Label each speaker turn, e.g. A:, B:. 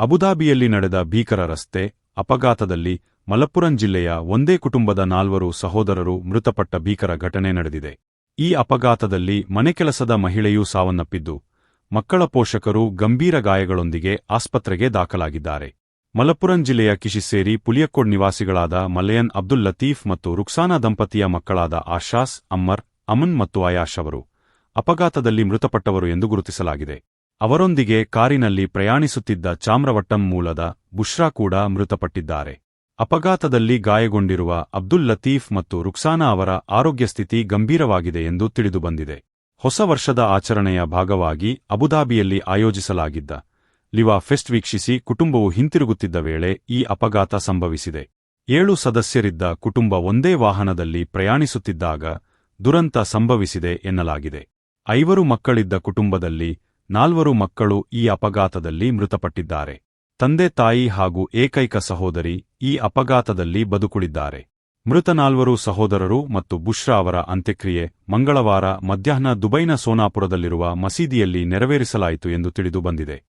A: ಅಬುದಾಬಿಯಲ್ಲಿ ನಡೆದ ಭೀಕರ ರಸ್ತೆ, ಅಪಘಾತದಲ್ಲಿ ಮಲಪ್ಪುರಂ ಜಿಲ್ಲೆಯ ಒಂದೇ ಕುಟುಂಬದ ನಾಲ್ವರು ಸಹೋದರರು ಮೃತಪಟ್ಟ ಭೀಕರ ಘಟನೆ ನಡೆದಿದೆ. ಈ ಅಪಘಾತದಲ್ಲಿ ಮನೆಕೆಲಸದ ಮಹಿಳೆಯೂ ಸಾವನ್ನಪ್ಪಿದ್ದು, ಮಕ್ಕಳ ಪೋಷಕರು ಗಂಭೀರ ಗಾಯಗಳೊಂದಿಗೆ ಆಸ್ಪತ್ರೆಗೆ ದಾಖಲಾಗಿದ್ದಾರೆ. ಮಲಪ್ಪುರಂ ಜಿಲ್ಲೆಯ ಕಿಶಿಸ್ಸೇರಿ ಪುಲಿಯಕ್ಕೋಡ್ ನಿವಾಸಿಗಳಾದ ಮಲಯನ್ ಅಬ್ದುಲ್ ಲತೀಫ್ ಮತ್ತು ರುಕ್ಸಾನಾ ದಂಪತಿಯ ಮಕ್ಕಳಾದ ಆಶಾಸ್, ಅಮ್ಮರ್, ಅಮನ್ ಮತ್ತು ಆಯಾಶ್ ಅವರು ಅಪಘಾತದಲ್ಲಿ ಮೃತಪಟ್ಟವರು ಎಂದು ಗುರುತಿಸಲಾಗಿದೆ. ಅವರೊಂದಿಗೆ ಕಾರಿನಲ್ಲಿ ಪ್ರಯಾಣಿಸುತ್ತಿದ್ದ ಚಾಮ್ರವಟ್ಟಂ ಮೂಲದ ಬುಷ್ರಾ ಕೂಡ ಮೃತಪಟ್ಟಿದ್ದಾರೆ. ಅಪಘಾತದಲ್ಲಿ ಗಾಯಗೊಂಡಿರುವ ಅಬ್ದುಲ್ ಲತೀಫ್ ಮತ್ತು ರುಕ್ಸಾನಾ ಅವರ ಆರೋಗ್ಯ ಸ್ಥಿತಿ ಗಂಭೀರವಾಗಿದೆ ಎಂದು ತಿಳಿದುಬಂದಿದೆ. ಹೊಸ ವರ್ಷದ ಆಚರಣೆಯ ಭಾಗವಾಗಿ ಅಬುದಾಬಿಯಲ್ಲಿ ಆಯೋಜಿಸಲಾಗಿದ್ದ ಲಿವಾ ಫೆಸ್ಟ್ ವೀಕ್ಷಿಸಿ ಕುಟುಂಬವು ಹಿಂತಿರುಗುತ್ತಿದ್ದ ವೇಳೆ ಈ ಅಪಘಾತ ಸಂಭವಿಸಿದೆ. ಏಳು ಸದಸ್ಯರಿದ್ದ ಕುಟುಂಬ ಒಂದೇ ವಾಹನದಲ್ಲಿ ಪ್ರಯಾಣಿಸುತ್ತಿದ್ದಾಗ ದುರಂತ ಸಂಭವಿಸಿದೆ ಎನ್ನಲಾಗಿದೆ. ಐವರು ಮಕ್ಕಳಿದ್ದ ಕುಟುಂಬದಲ್ಲಿ ನಾಲ್ವರು ಮಕ್ಕಳು ಈ ಅಪಘಾತದಲ್ಲಿ ಮೃತಪಟ್ಟಿದ್ದಾರೆ. ತಂದೆ, ತಾಯಿ ಹಾಗೂ ಏಕೈಕ ಸಹೋದರಿ ಈ ಅಪಘಾತದಲ್ಲಿ ಬದುಕುಳಿದ್ದಾರೆ. ಮೃತ ನಾಲ್ವರು ಸಹೋದರರು ಮತ್ತು ಬುಷ್ರಾ ಅವರ ಅಂತ್ಯಕ್ರಿಯೆ ಮಂಗಳವಾರ ಮಧ್ಯಾಹ್ನ ದುಬೈನ ಸೋನಾಪುರದಲ್ಲಿರುವ ಮಸೀದಿಯಲ್ಲಿ ನೆರವೇರಿಸಲಾಯಿತು ಎಂದು ತಿಳಿದುಬಂದಿದೆ